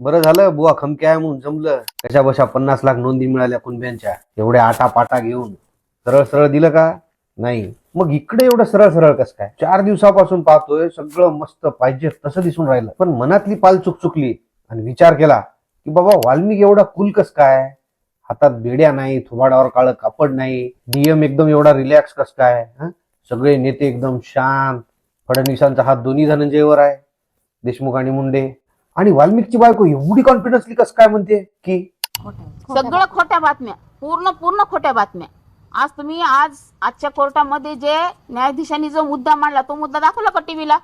बरं झालं बुवा खमक्या आहे म्हणून जमलं. कशा बशा पन्नास लाख नोंदी मिळाल्या कुणब्यांच्या. एवढ्या आटा पाटा घेऊन. सरळ सरळ दिलं का? नाही. मग इकडे एवढं सरळ सरळ कसं काय? चार दिवसापासून पाहतोय सगळं मस्त पाहिजे तसं दिसून राहिलं. पण मनातली पाल चुक चुकली आणि विचार केला की बाबा वाल्मिक एवढा कुल कस काय? हातात बेड्या नाही थुबाडावर काळं कापड नाही डीएम एकदम एवढा रिलॅक्स कस काय? सगळे नेते एकदम शांत. फडणवीसांचा हात दोन्ही धनंजयवर आहे. देशमुख आणि मुंडे. आणि वाल्मिकची बायको एवढी कॉन्फिडन्सली कस काय म्हणते? की सगळं खोट्या बातम्या. पूर्ण पूर्ण खोट्या बातम्या. आज तुम्ही आज आजच्या कोर्टामध्ये जे न्यायाधीशांनी जो मुद्दा मांडला तो मुद्दा दाखवला का टीव्हीला?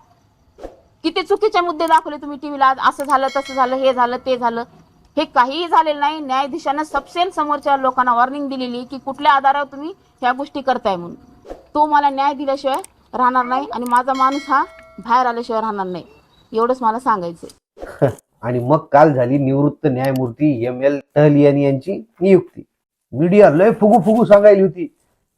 किती चुकीचे मुद्दे दाखवले तुम्ही टीव्हीला? आज असं झालं तसं झालं हे झालं ते झालं. हे काहीही झालेलं नाही. न्यायाधीशानं सबसेल समोरच्या लोकांना वॉर्निंग दिलेली की कुठल्या आधारावर तुम्ही ह्या गोष्टी करताय म्हणून. तो मला न्याय दिल्याशिवाय राहणार नाही आणि माझा माणूस हा बाहेर आल्याशिवाय राहणार नाही. एवढंच मला सांगायचं आणि मग काल झाली निवृत्त न्यायमूर्ती एम एल टहलियानी यांची नियुक्ती. मीडिया लय फुगू फुगू सांगायली होती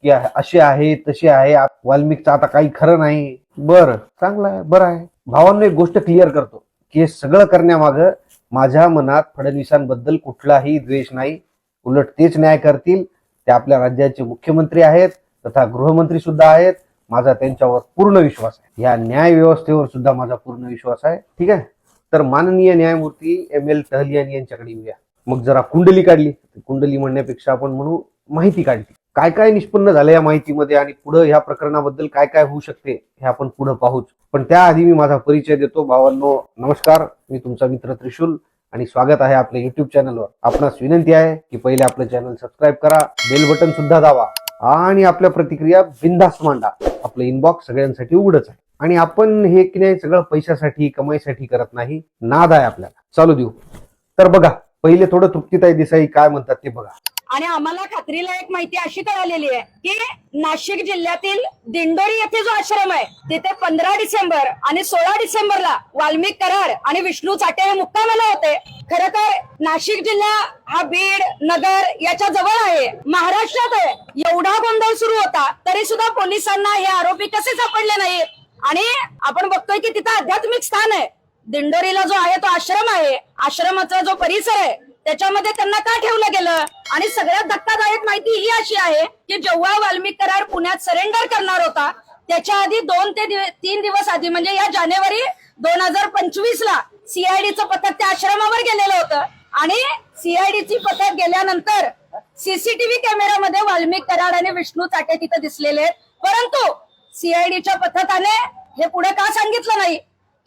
की असे आहे तसे आहे आ- वाल्मिकचं आता काही खरं नाही. बरं चांगलं आहे बरं आहे. भावांना एक गोष्ट क्लिअर करतो की हे सगळं करण्यामागं माझ्या मनात फडणवीसांबद्दल कुठलाही द्वेष नाही. उलट तेच न्याय करतील ते आपल्या राज्याचे मुख्यमंत्री आहेत तथा गृहमंत्री सुद्धा आहेत. माझा त्यांच्यावर पूर्ण विश्वास आहे. या न्याय व्यवस्थेवर सुद्धा माझा पूर्ण विश्वास आहे. ठीक आहे? तर माननीय न्यायमूर्ती एम एल टहलियानी यांच्याकडे येऊया. मग जरा कुंडली काढली. कुंडली म्हणण्यापेक्षा आपण म्हणू माहिती काढली. काय काय निष्पन्न झालं या माहितीमध्ये आणि पुढे ह्या प्रकरणाबद्दल काय काय होऊ शकते हे आपण पुढे पाहूच. पण त्याआधी मी माझा परिचय देतो. भावांनो नमस्कार. मी तुमचा मित्र त्रिशूल आणि स्वागत आहे आपल्या युट्यूब चॅनलवर आपणास विनंती आहे की पहिले आपलं चॅनल सबस्क्राईब करा बेल बटन सुद्धा दावा आणि आपल्या प्रतिक्रिया बिंदास मांडा. आपलं इनबॉक्स सगळ्यांसाठी उघडच आहे. आणि आपण हे की नाही सगळं पैशासाठी कमाईसाठी करत नाही. नाद आहे आपल्याला. चालू देऊ. तर बघा पहिले थोडं तृप्तीताई देसाई काय म्हणतात ते बघा. आणि आम्हाला खात्रीला एक माहिती अशी कळालेली आहे की नाशिक जिल्ह्यातील दिंडोरी येथे जो आश्रम आहे तिथे पंधरा डिसेंबर आणि सोळा डिसेंबरला वाल्मिक करार आणि विष्णू चाटे हे मुक्कामाला होते. खर तर नाशिक जिल्हा हा बीड नगर याच्या जवळ आहे. महाराष्ट्रात आहे. एवढा गोंधळ सुरू होता तरी सुद्धा पोलिसांना हे आरोपी कसे सापडले नाहीत? आणि आपण बघतोय की तिथं आध्यात्मिक स्थान आहे. दिंडोरीला जो आहे तो आश्रम आहे. आश्रमाचा जो परिसर आहे त्याच्यामध्ये त्यांना का ठेवलं गेलं? आणि सगळ्यात धक्कादायक माहिती ही अशी आहे की जेव्हा वाल्मिक करार पुण्यात सरेंडर करणार होता त्याच्या आधी दोन ते दिव- तीन दिवस आधी म्हणजे या जानेवारी दोन हजार पंचवीस ला सीआयडीचं पथक त्या आश्रमावर गेलेलं होतं. आणि सीआयडीची पथक गेल्यानंतर सीसीटीव्ही कॅमेऱ्यामध्ये वाल्मिक कराड आणि विष्णू चाटे तिथं दिसलेले आहेत. परंतु सीआयडीच्या पथकाने हे पुढे का सांगितलं नाही?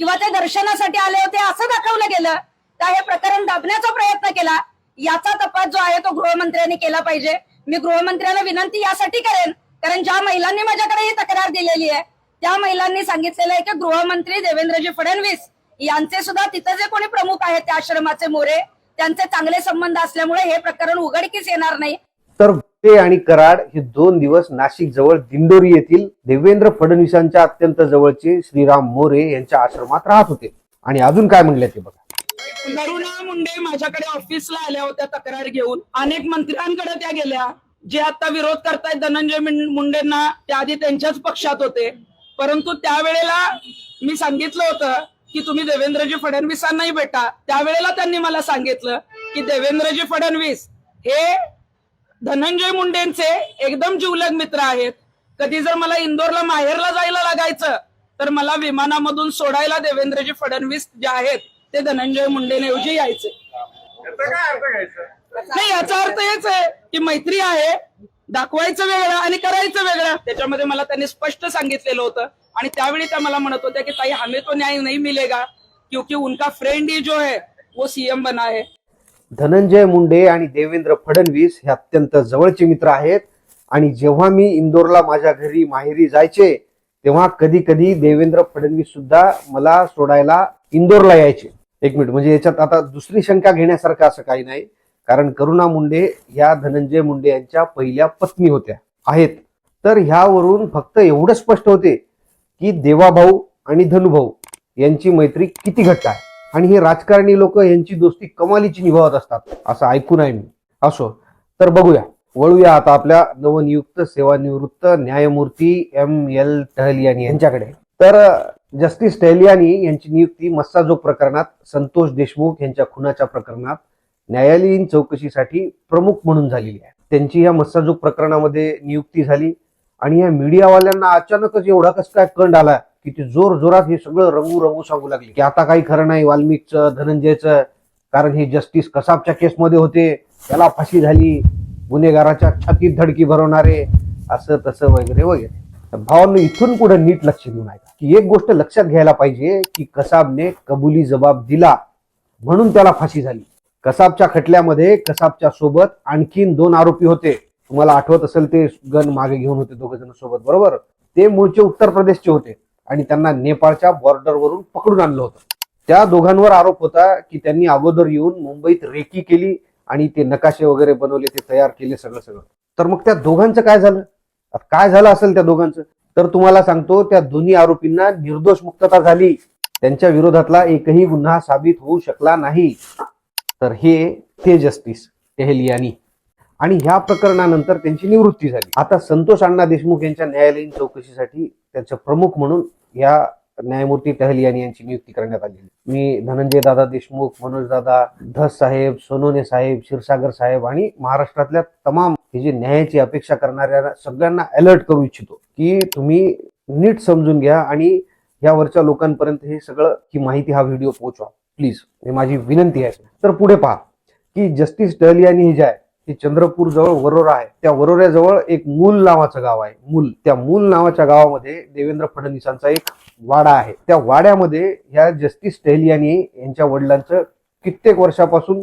किंवा ते दर्शनासाठी आले होते असं दाखवलं गेलं? का हे प्रकरण दाबण्याचा प्रयत्न केला. याचा तपास जो आहे तो गृहमंत्र्यांनी केला पाहिजे. मी गृहमंत्र्यांना विनंती यासाठी करेन. कारण ज्या महिलांनी माझ्याकडे ही तक्रार दिलेली आहे त्या महिलांनी सांगितलेलं आहे की गृहमंत्री देवेंद्रजी फडणवीस यांचे सुद्धा तिथं जे कोणी प्रमुख आहेत त्या आश्रमाचे मोरे त्यांचे चांगले संबंध असल्यामुळे हे प्रकरण उघडकीस येणार नाही. तर ते आणि कराड हे दोन दिवस नाशिक जवळ दिंडोरी येथील देवेंद्र फडणवीसांच्या अत्यंत जवळचे श्रीराम मोरे यांच्या आश्रमात राहत होते. आणि अजून काय म्हणले ते बघा. करुणा मुंडे माझ्याकडे ऑफिसला आल्या होत्या तक्रार घेऊन. अनेक मंत्र्यांकडे त्या गेल्या. जे आता विरोध करतायत धनंजय मुंडेंना त्या आधी त्यांच्याच पक्षात होते. परंतु त्यावेळेला मी सांगितलं होतं की तुम्ही देवेंद्रजी फडणवीसांनाही भेटा. त्यावेळेला त्यांनी मला सांगितलं की देवेंद्रजी फडणवीस हे धनंजय मुंडेंचे एकदम जिवलग मित्र आहेत. कधी जर मला इंदोरला माहेरला जायला लागायचं तर मला विमानामधून सोडायला देवेंद्रजी फडणवीस जे आहेत ते धनंजय मुंडेऐवजी यायचे. नाही याचा अर्थ हेच आहे की मैत्री आहे दाखवायचं वेगळं आणि करायचं वेगळं. त्याच्यामध्ये मला त्यांनी स्पष्ट सांगितलेलं होतं. आणि त्यावेळी त्या मला म्हणत होत्या की ताई हमें तो न्याय नहीं मिलेगा क्योंकि उनका फ्रेंड ही जो है वो सीएम बना है. धनंजय मुंडे आणि देवेंद्र फडणवीस हे अत्यंत जवळचे मित्र आहेत. आणि जेव्हा मी इंदोरला माझ्या घरी माहेरी जायचे तेव्हा कधी कधी देवेंद्र फडणवीस सुद्धा मला सोडायला इंदोरला यायचे. एक मिनिट म्हणजे याच्यात आता दुसरी शंका घेण्यासारखं असं काही नाही. कारण करुणा मुंडे या धनंजय मुंडे यांच्या पहिल्या पत्नी होत्या आहेत. तर ह्यावरून फक्त एवढं स्पष्ट होते की देवाभाऊ आणि धनुभाऊ यांची मैत्री किती घट्ट आहे? आणि हे राजकारणी लोक यांची दोस्ती कमालीची निभावत असतात असं ऐकून आहे मी. असो तर बघूया. वळूया आता आपल्या नवनियुक्त सेवानिवृत्त न्यायमूर्ती एम एल टहलियानी यांच्याकडे. तर जस्टिस टहलियानी यांची नियुक्ती मस्साजोग प्रकरणात संतोष देशमुख यांच्या खुनाच्या प्रकरणात न्यायालयीन चौकशीसाठी प्रमुख म्हणून झालेली आहे. त्यांची या मस्साजोग प्रकरणामध्ये नियुक्ती झाली आणि या मीडियावाल्यांना अचानकच एवढा कस काय कंड आला की ते जोर जोरात हे सगळं रंगू रंगू सांगू लागले. की आता काही खरं नाही वाल्मिकचं धनंजयचं कारण हे जस्टिस कसाबच्या केसमध्ये होते त्याला फाशी झाली गुन्हेगाराच्या छातीत धडकी भरवणारे असं तसं वगैरे वगैरे. तर भावांनो इथून पुढे नीट लक्ष देऊन ऐका की एक गोष्ट लक्षात घ्यायला पाहिजे की कसाबने कबुली जबाब दिला म्हणून त्याला फाशी झाली. कसाबच्या खटल्यामध्ये कसाबच्या सोबत आणखीन दोन आरोपी होते. तुम्हाला आठवत असेल ते गन मागे घेऊन होते दोघ जण सोबत बरोबर? ते मूळचे उत्तर प्रदेशचे होते. आणि त्यांना नेपाळच्या बॉर्डरवरून पकडून आणलं होतं. त्या दोघांवर आरोप होता की त्यांनी अगोदर येऊन मुंबईत रेकी केली आणि ते नकाशे वगैरे बनवले ते तयार केले सगळं सगळं. तर मग त्या दोघांचं काय झालं? आता काय झालं असेल त्या दोघांचं? तर तुम्हाला सांगतो त्या दोन्ही आरोपींना निर्दोष मुक्तता झाली. त्यांच्या विरोधातला एकही गुन्हा साबित होऊ शकला नाही. तर हे ते जस्टिस टेहलियानी आणि ह्या प्रकरणानंतर त्यांची निवृत्ती झाली. आता संतोष अण्णा देशमुख यांच्या न्यायालयीन चौकशीसाठी त्यांचं प्रमुख म्हणून या न्यायमूर्ती टहलियानी यांची नियुक्ती करण्यात आली मी धनंजय दादा देशमुख मनोज दादा धस साहेब सोनोने साहेब क्षीरसागर साहेब आणि महाराष्ट्रातल्या तमाम हे जे न्यायाची अपेक्षा करणाऱ्या सगळ्यांना अलर्ट करू इच्छितो की तुम्ही नीट समजून घ्या आणि यावरच्या लोकांपर्यंत हे सगळं ही माहिती हा व्हिडिओ पोहोचवा. प्लीज हे माझी विनंती आहे. तर पुढे पहा की जस्टिस टहलियानी हे जे आहे हे चंद्रपूर जवळ वरोरा आहे. त्या वरोऱ्याजवळ एक मूल नावाचं गाव आहे. मूल त्या मूल नावाच्या गावामध्ये देवेंद्र फडणवीसांचा एक वाडा आहे. त्या वाड्यामध्ये ह्या जस्टिस टहलियानी यांच्या वडिलांचं कित्येक वर्षापासून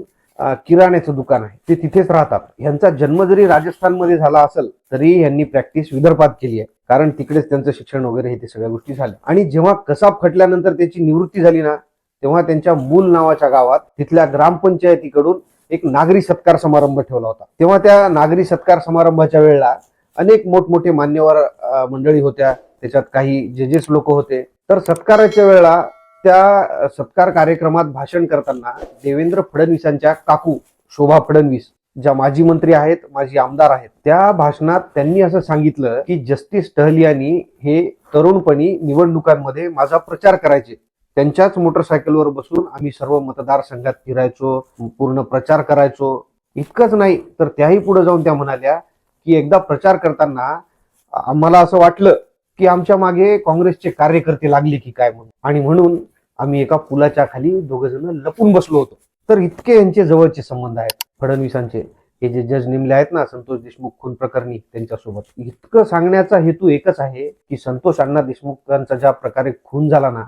किराण्याचं दुकान आहे. ते तिथेच राहतात. यांचा जन्म जरी राजस्थानमध्ये झाला असेल तरी यांनी प्रॅक्टिस विदर्भात केली आहे. कारण तिकडेच त्यांचं शिक्षण वगैरे हे ते सगळ्या गोष्टी झाल्या. आणि जेव्हा कसाब खटल्यानंतर त्याची निवृत्ती झाली ना तेव्हा त्यांच्या मूल नावाच्या गावात तिथल्या ग्रामपंचायतीकडून एक नागरी सत्कार समारंभ ठेवला होता. तेव्हा त्या नागरी सत्कार समारंभाच्या वेळेला अनेक मोठमोठे मान्यवर मंडळी होत्या. त्याच्यात काही जजेस लोक होते. तर सत्काराच्या वेळेला त्या सत्कार कार्यक्रमात भाषण करताना देवेंद्र फडणवीसांच्या काकू शोभा फडणवीस ज्या माजी मंत्री आहेत माजी आमदार आहेत त्या भाषणात त्यांनी असं सांगितलं की जस्टिस टहलियानी हे तरुणपणी निवडणुकांमध्ये माझा प्रचार करायचे. त्यांच्याच मोटरसायकलवर बसून आम्ही सर्व मतदारसंघात फिरायचो पूर्ण प्रचार करायचो. इतकंच नाही तर त्याही पुढे जाऊन त्या म्हणाल्या की एकदा प्रचार करताना आम्हाला असं वाटलं की आमच्या मागे काँग्रेसचे कार्यकर्ते लागले की काय म्हणून. आणि म्हणून आम्ही एका पुलाच्या खाली दोघ जण लपून बसलो होतो. तर इतके यांचे जवळचे संबंध आहेत फडणवीसांचे. हे जे जज नेमले आहेत ना संतोष देशमुख खून प्रकरणी त्यांच्यासोबत. इतकं सांगण्याचा हेतू एकच आहे की संतोष अण्णा देशमुखांचा ज्या प्रकारे खून झाला ना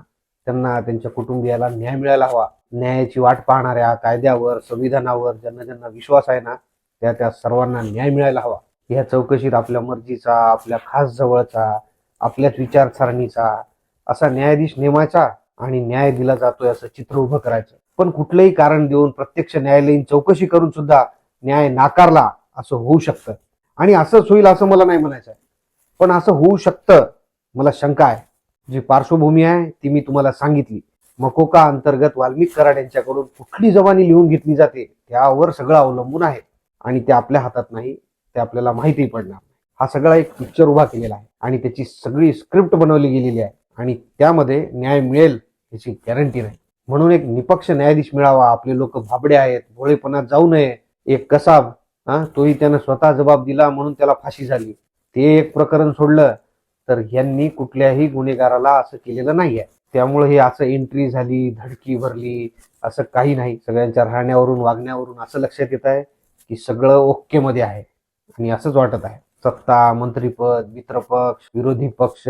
त्यांना त्यांच्या कुटुंबियाला न्याय मिळायला हवा. न्यायाची वाट पाहणाऱ्या कायद्यावर संविधानावर ज्यांना ज्यांना विश्वास आहे ना त्या त्या सर्वांना न्याय मिळायला हवा. ह्या चौकशीत आपल्या मर्जीचा आपल्या खास जवळचा आपल्याच विचारसरणीचा असा न्यायाधीश नेमायचा आणि न्याय दिला जातोय असं चित्र उभं करायचं. पण कुठलंही कारण देऊन प्रत्यक्ष न्यायालयीन चौकशी करून सुद्धा न्याय नाकारला असं होऊ शकतं. आणि असंच होईल असं मला नाही म्हणायचं आहे पण असं होऊ शकतं मला शंका आहे. जी पार्श्वभूमी आहे ती मी तुम्हाला सांगितली. मकोका अंतर्गत वाल्मिक कराड यांच्याकडून कुठली जबानी लिहून घेतली जाते त्यावर सगळं अवलंबून आहे. आणि ते आपल्या हातात नाही ते आपल्याला माहिती पडणार हा सगळा एक पिक्चर उभा केलेला आहे. आणि त्याची सगळी स्क्रिप्ट बनवली गेलेली आहे. आणि त्यामध्ये न्याय मिळेल याची गॅरंटी नाही म्हणून एक निपक्ष न्यायाधीश मिळावा आपले लोक भाबडे आहेत भोळेपणात जाऊ नये एक कसाब हा तोही त्यानं स्वतः जबाब दिला म्हणून त्याला फाशी झाली. ते एक प्रकरण सोडलं तर यांनी कुठल्याही गुन्हेगाराला असं केलेलं नाहीये. त्यामुळे हे असं एंट्री झाली धडकी भरली असं काही नाही. सगळ्यांच्या राहण्यावरून वागण्यावरून असं लक्षात येत आहे की सगळं ओके मध्ये आहे. आणि असंच वाटत आहे. सत्ता मंत्रीपद मित्रपक्ष विरोधी पक्ष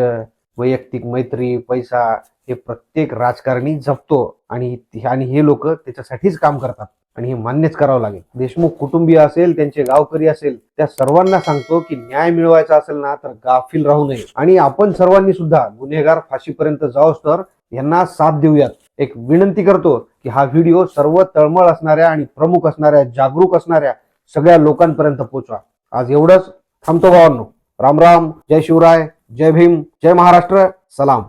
वैयक्तिक मैत्री पैसा हे प्रत्येक राजकारणी जपतो. आणि आणि हे लोक त्याच्यासाठीच काम करतात. आणि हे मान्यच करावं लागेल. देशमुख कुटुंबीय असेल त्यांचे गावकरी असेल त्या सर्वांना सांगतो की न्याय मिळवायचा असेल ना तर गाफील राहू नये. आणि आपण सर्वांनी सुद्धा गुन्हेगार फाशीपर्यंत जाऊस तर यांना साथ देऊयात. एक विनंती करतो की हा व्हिडिओ सर्व तळमळ असणाऱ्या आणि प्रमुख असणाऱ्या जागरूक असणाऱ्या सगळ्या लोकांपर्यंत पोहोचवा. आज एवढंच. थांबतो भावांनो. राम राम. जय शिवराय. जय भीम. जय महाराष्ट्र. सलाम.